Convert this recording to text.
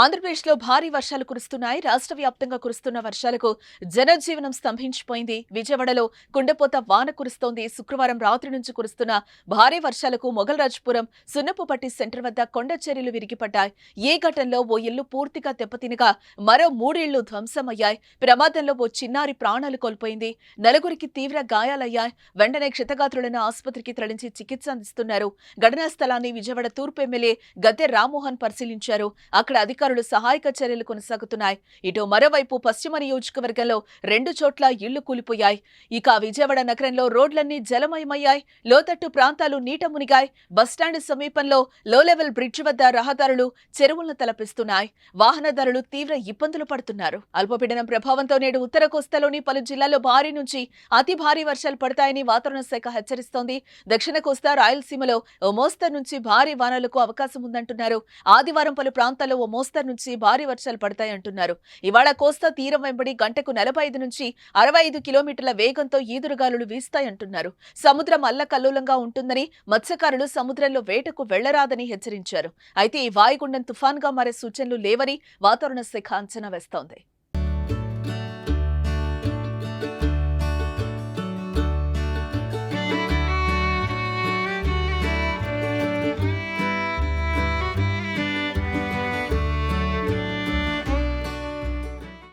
ఆంధ్రప్రదేశ్లో భారీ వర్షాలు కురుస్తున్నాయి. రాష్ట్ర వ్యాప్తంగా కురుస్తున్న వర్షాలకు జనజీవనం స్తంభించిపోయింది. విజయవాడలో కుండపోత వాన కురుస్తోంది. శుక్రవారం రాత్రి నుంచి కురుస్తున్న భారీ వర్షాలకు మొగల్రాజ్పురం సున్నపుపట్టి సెంటర్ వద్ద కొండ చర్యలు విరిగిపడ్డాయి. ఏ ఘటనలో ఓ ఇల్లు పూర్తిగా దెబ్బతినగా మరో మూడిళ్ళు ధ్వంసమయ్యాయి. ప్రమాదంలో ఓ చిన్నారి ప్రాణాలు కోల్పోయింది. నలుగురికి తీవ్ర గాయాలయ్యాయి. వెంటనే క్షతగాత్రులను ఆసుపత్రికి తరలించి చికిత్స అందిస్తున్నారు. ఘటనా స్థలాన్ని విజయవాడ తూర్పు ఎమ్మెల్యే గద్దె రామ్మోహన్ పరిశీలించారు. అక్కడ అధికారులు సహాయక చర్యలు కొనసాగుతున్నాయి. ఇటు మరోవైపు పశ్చిమ నియోజకవర్గంలో రెండు చోట్ల ఇళ్ళు కూలిపోయాయి. ఇక విజయవాడ నగరంలో రోడ్లన్నీ జలమయమయ్యాయి. లోతట్టు ప్రాంతాలు నీట మునిగాయి. బస్టాండ్ సమీపంలో లోలెవెల్ బ్రిడ్జ్ వద్ద రహదారులు చెరువులను తలపిస్తున్నాయి. వాహనదారులు తీవ్ర ఇబ్బందులు పడుతున్నారు. అల్పపీడనం ప్రభావంతో నేడు ఉత్తర కోస్తాలోని పలు జిల్లాల్లో భారీ నుంచి అతి భారీ వర్షాలు పడతాయని వాతావరణ శాఖ హెచ్చరిస్తోంది. దక్షిణ కోస్తా రాయలసీమలో ఓ మోస్తరు నుంచి భారీ వానలకు అవకాశం ఉందంటున్నారు. ఆదివారం పలు ప్రాంతాల్లో ఓ మోస్తరు నుంచి భారీ వర్షాలు పడతాయంటున్నారు ఇవాళ కోస్తా తీరం వెంబడి గంటకు నలభై ఐదు నుంచి అరవై ఐదు కిలోమీటర్ల వేగంతో ఈదురుగాలులు వీస్తాయంటున్నారు సముద్రం అల్లకల్లోలంగా ఉంటుందని మత్స్యకారులు సముద్రంలో వేటకు వెళ్ళరాదని హెచ్చరించారు. అయితే ఈ వాయుగుండం తుఫాన్గా మారే సూచనలు లేవని వాతావరణ శాఖ అంచనా వేస్తోంది.